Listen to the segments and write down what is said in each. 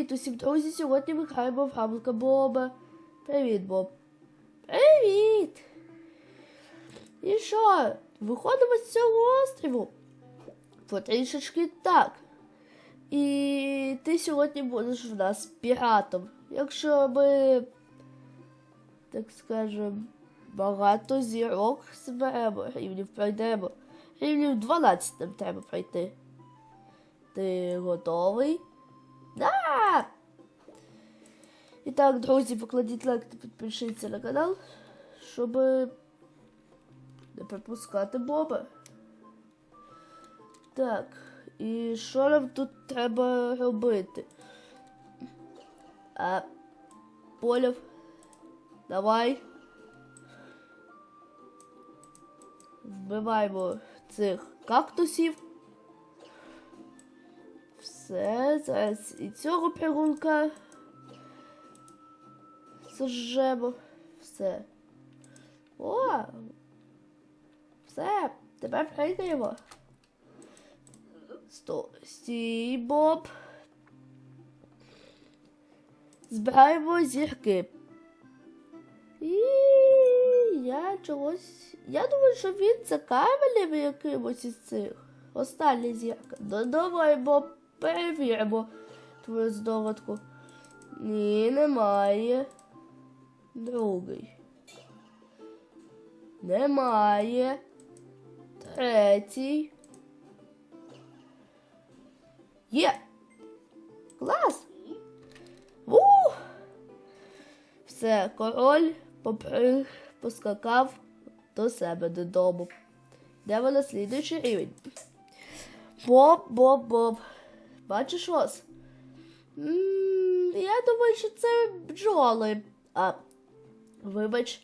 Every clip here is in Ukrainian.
Привіт усім друзі! Сьогодні ми граємо в Гамлка Боба. Привіт, Боб. Привіт! І що? Виходимо з цього острову? Потрішечки так. І ти сьогодні будеш в нас піратом. Якщо ми, так скажем, багато зірок зберемо, рівнів пройдемо. Рівнів 12 нам треба пройти. Ти готовий? Да! І так, друзі, покладіть лайк та підпишіться на канал, щоб не пропускати Боба. Так, і що нам тут треба робити? А, Поляв, давай. Вбиваємо цих кактусів. Все, зараз і цього пігулка сожжемо. Все. О! Все, тепер прийдемо. Сто. Стій, Боб. Збираємо зірки. І я чогось. Я думаю, що він за каменем якимось із цих. Остання зірка. Ну давай, Боб, перевіримо твою здогадку. Ні, немає. Другий. Немає. Третій. Є. Клас. У! Все, король попри... поскакав до себе додому. Де вона слідуючий рівень? Боб, Боб, Боб. Бачиш ось? М, Я думаю, що це бджоли. А, вибач,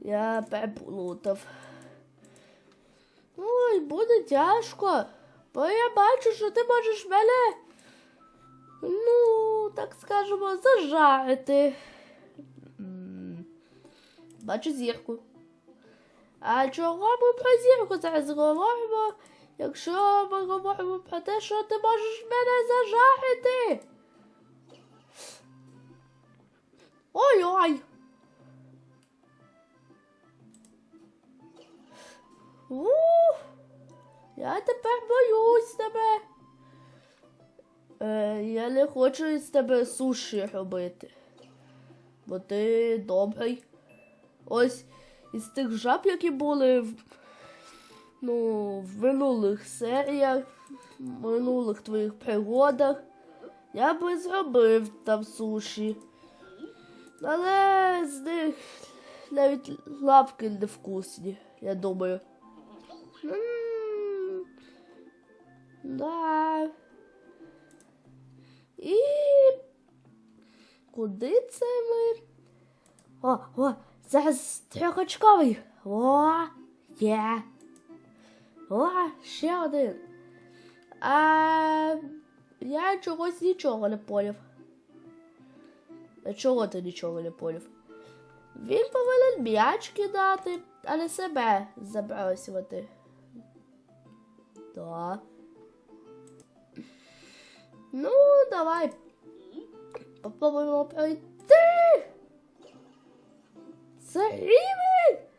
я переплутав. Ой, буде тяжко. Бо я бачу, що ти можеш мене, ну, так скажемо, зажарити. Бачу зірку. А чого ми про зірку зараз говоримо, якщо ми говоримо про те, що ти можеш мене зажарити? Ой-ой! Я тепер боюсь тебе. Е, я не хочу із тебе суші робити. Бо ти добрий. Ось із тих жаб, які були в, ну, в минулих серіях, в минулих твоїх пригодах, я би зробив там суші. Але з них навіть лапки невкусні, я думаю. Да. І куди це ми? О, о, зараз трьохочковий. О, є. О, ще один. А я чогось нічого не поняв. Чого ти нічого не поняв? Він повинен м'яч кидати, а не себе забросувати. Так. Ну, давай. Попробуємо пройти. Це рівень.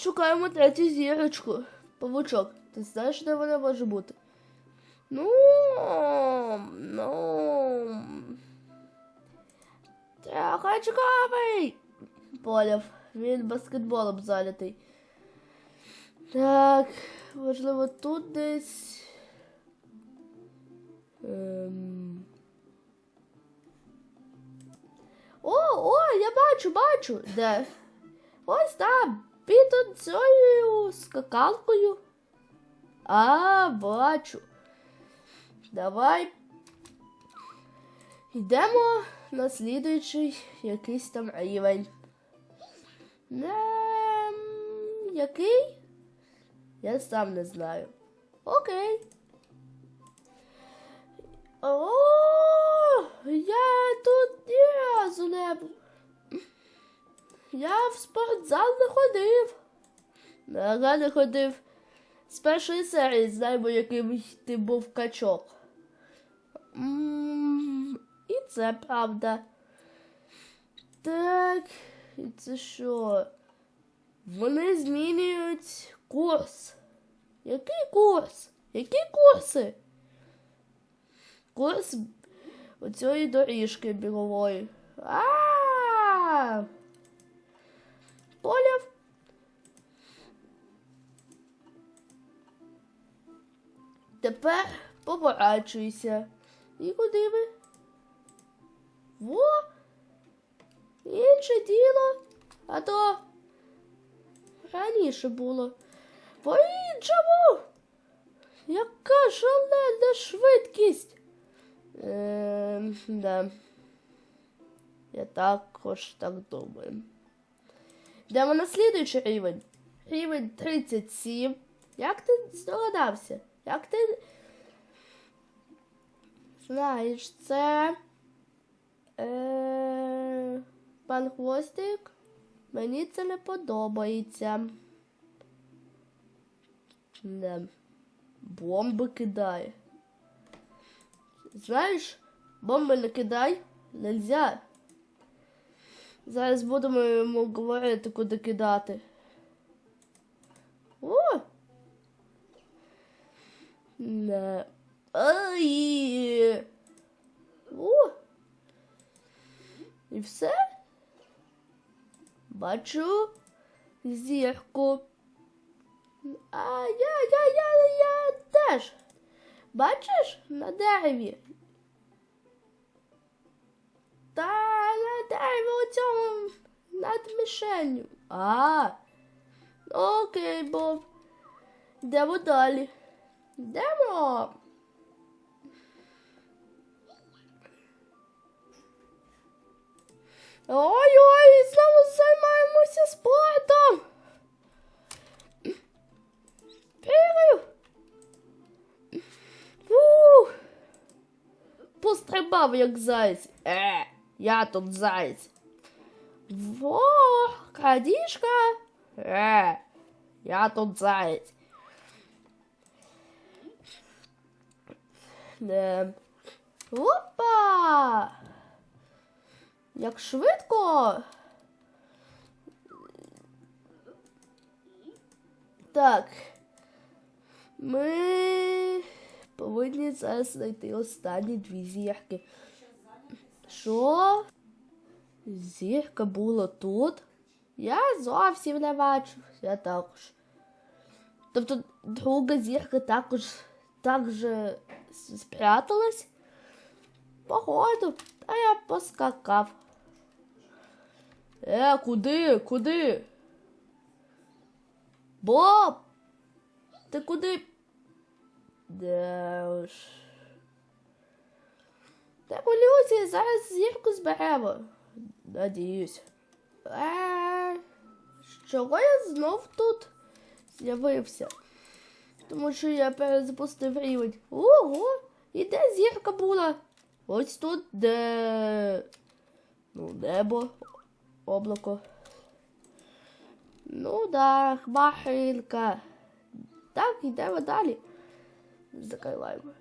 Шукаємо третю зірочку. Павучок. Ти знаєш, де вона може бути? Ну, ну. Трьохочковий. Поляв. Він баскетболом залятий. Так, можливо, тут десь. Ем... О, о, я бачу, бачу. Де? Ось там. Під цією скакалкою. А, бачу. Давай. Йдемо на слідуючий якийсь там рівень. Ем, який? Я сам не знаю. Окей. О, я тут ні разу не був. Я в спортзал не ходив. Ага, не ходив. з першої серії знаємо, яким ти був качок. М, І це правда. Так, і це що? Вони змінюють курс. Який курс? Які курси? Курс оцієї доріжки бігової. А! Поняв? Тепер поворачуйся. І куди ви? Во! Інше діло. А то раніше було. По-іншому. Яка шалена швидкість. Ем, да. Я також так думаю. Йдемо на слідуючий рівень. Рівень 37. Як ти здогадався? Як ти. Знаєш, це. Е... Пан Хвостик. Мені це не подобається. Не. Бомби кидає. Знаєш, бомби не кидай нельзя. Зараз будемо йому говорити, куди кидати. О! Не. Ай! О! І все? Бачу зірку. А я, я, я, я теж. Бачиш на дереві? Цьому над мішенню. А. Окей, Боб. Йдемо далі. Йдемо. Ой-ой, знову займаємося спортом. Бігаю. Фух. Пострибав, як зайць. Е, я тут зайць. Во, крадіжка. Е, я тут зайць. Де. Опа! Як швидко. Так. Ми повинні зараз знайти останні дві зірки. Що? Зірка була тут? Я зовсім не бачу. Я також. Тобто друга зірка також так же спряталась. Походу, та я поскакав. Е, куди? Куди? Боб! Ти куди? Де уж. Та полюція, зараз зірку зберемо. Надіюсь. Е, чого я знов тут з'явився? Тому що я перезапустив рівень. Ого! І де зірка була? Ось тут, де. Ну, небо, облако. Ну да, хмаринка. Так, йдемо далі. Закриваємо.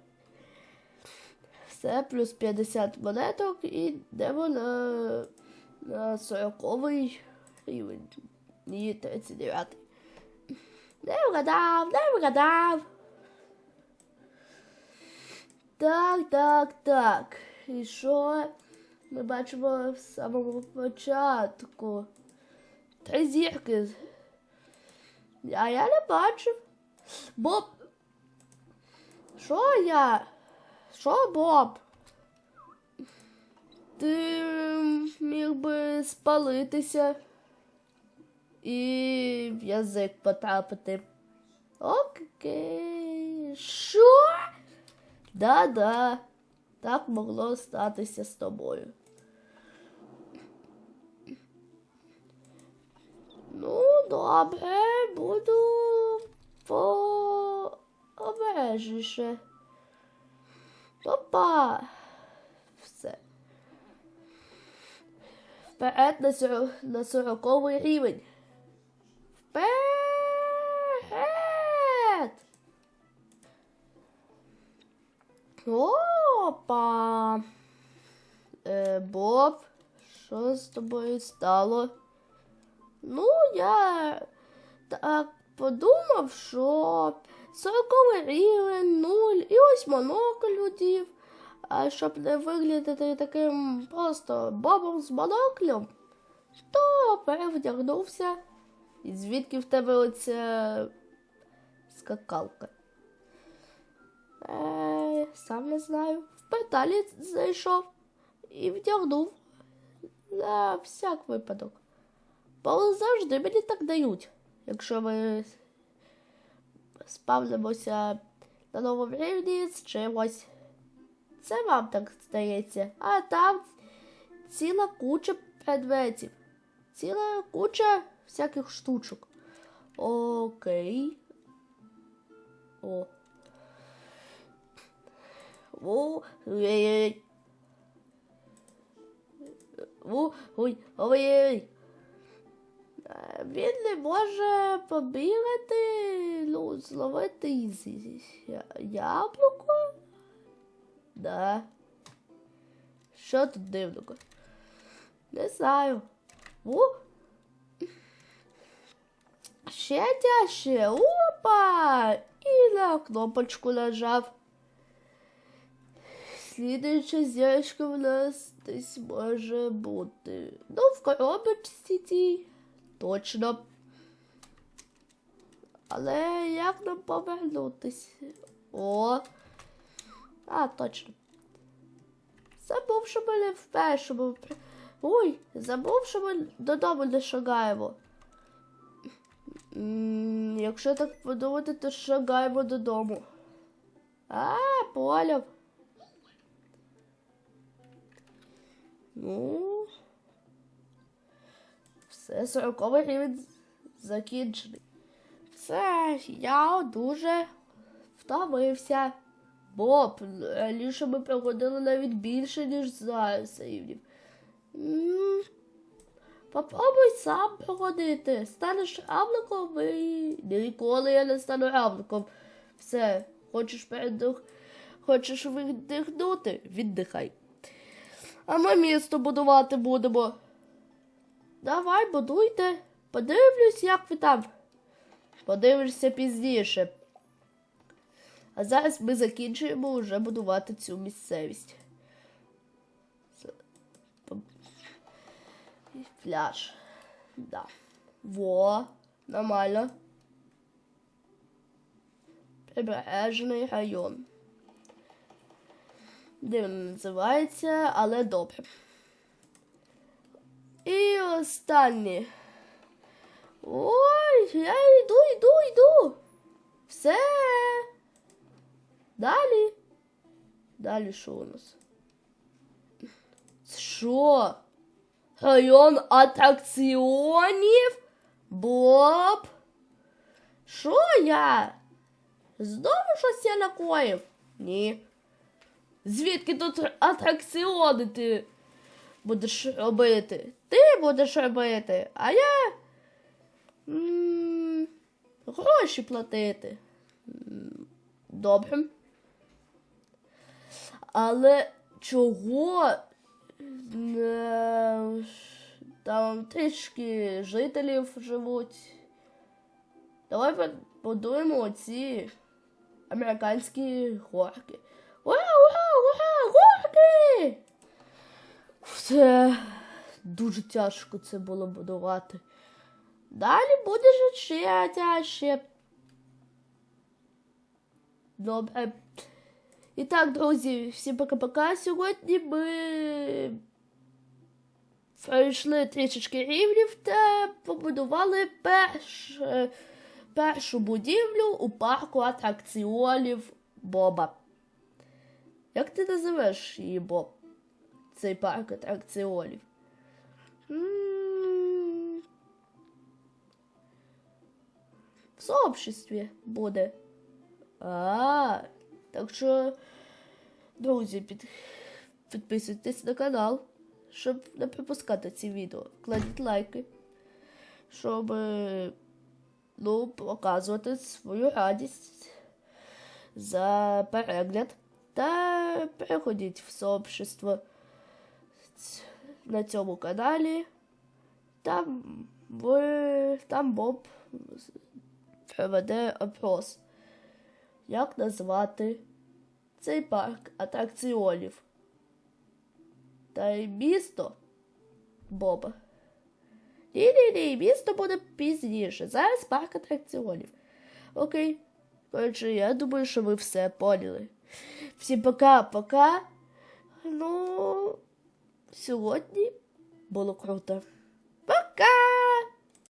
Все, плюс 50 монеток і йдемо на, на 40 рівень. Ні, 39. Не вгадав, не вгадав. Так, так, так. І що ми бачимо в самому початку? Три зірки. А я не бачив. Боб. Що я? Що, Боб? Ти міг би спалитися і в язик потрапити. Окей. Що? Да-да, так могло статися з тобою. Ну, добре, буду пообережніше. Опа! Все. Вперед на, сор... на 40 рівень. Вперед! Опа! Е, Боб, що з тобою стало? Ну, я так подумав, що 40 рівень нуль. і ось монокль удів. А щоб не виглядати таким просто бобом з моноклем, то перевдягнувся. І звідки в тебе оця скакалка? Е, сам не знаю. В порталі зайшов і вдягнув на всяк випадок. Бо завжди мені так дають, якщо ми спавнимося на новому рівні з чимось. Це вам так здається. А там ціла куча предметів. Ціла куча всяких штучок. Окей. О. О, ой, ой-ой. Е, Він не може побігати, ну, зловити яблуко. Да. Що тут дивного? Не знаю. О! Ще тяжче. Опа! І на кнопочку нажав. Слідуюча зірочка в нас десь може бути. Ну, в коробочці цій. Точно. Але як нам повернутися? О! А, точно. Забув, що ми не в першому. Ой, забув, що ми додому не шагаємо. Якщо так подумати, то шагаємо додому. А, поняв. Ну. Все, сороковий рівень закінчений. Все, я дуже втомився. Боб, раніше ми проходили навіть більше, ніж зараз рівнів. Попробуй сам проходити. Станеш равликом і ніколи я не стану равликом. Все, хочеш передих... хочеш видихнути? Віддихай. А ми місто будувати будемо. Давай, будуйте. Подивлюсь, як ви там. Подивишся пізніше. А зараз ми закінчуємо вже будувати цю місцевість. Пляж. Да. Во, нормально. Прибережний район. Дивно називається, але добре. І останнє. Ой, я йду, йду, йду. Все. Далі. Далі що у нас? Що? Район атракціонів? Боб? Що я? Знову щось я накоїв? Ні. Звідки тут атракціони ти Будеш робити? Ти будеш робити, а я гроші платити. М, Добре. Але чого е, там трішки жителів живуть? Давай побудуємо оці американські горки. Ура, ура, ура, горки! Це дуже тяжко це було будувати. Далі буде ще тяжче. Добре. І так, друзі, всім пока-пока. Сьогодні ми пройшли трішечки рівнів та побудували перш, першу будівлю у парку атракціонів Боба. Як ти називаєш її Боб? Цей парк атракціонів? В сообществі буде. А, так що, друзі, під, підписуйтесь на канал, щоб не пропускати ці відео. Кладіть лайки, щоб ну, показувати свою радість за перегляд. та переходіть в сообщество на цьому каналі. Там ви там Боб проведе опрос. Як назвати цей парк атракціонів? Та й місто Боба. Ні-ні-ні, місто буде пізніше. Зараз парк атракціонів. Окей. Коротше, я думаю, що ви все поняли. Всім пока-пока. Ну, сьогодні було круто. Пока!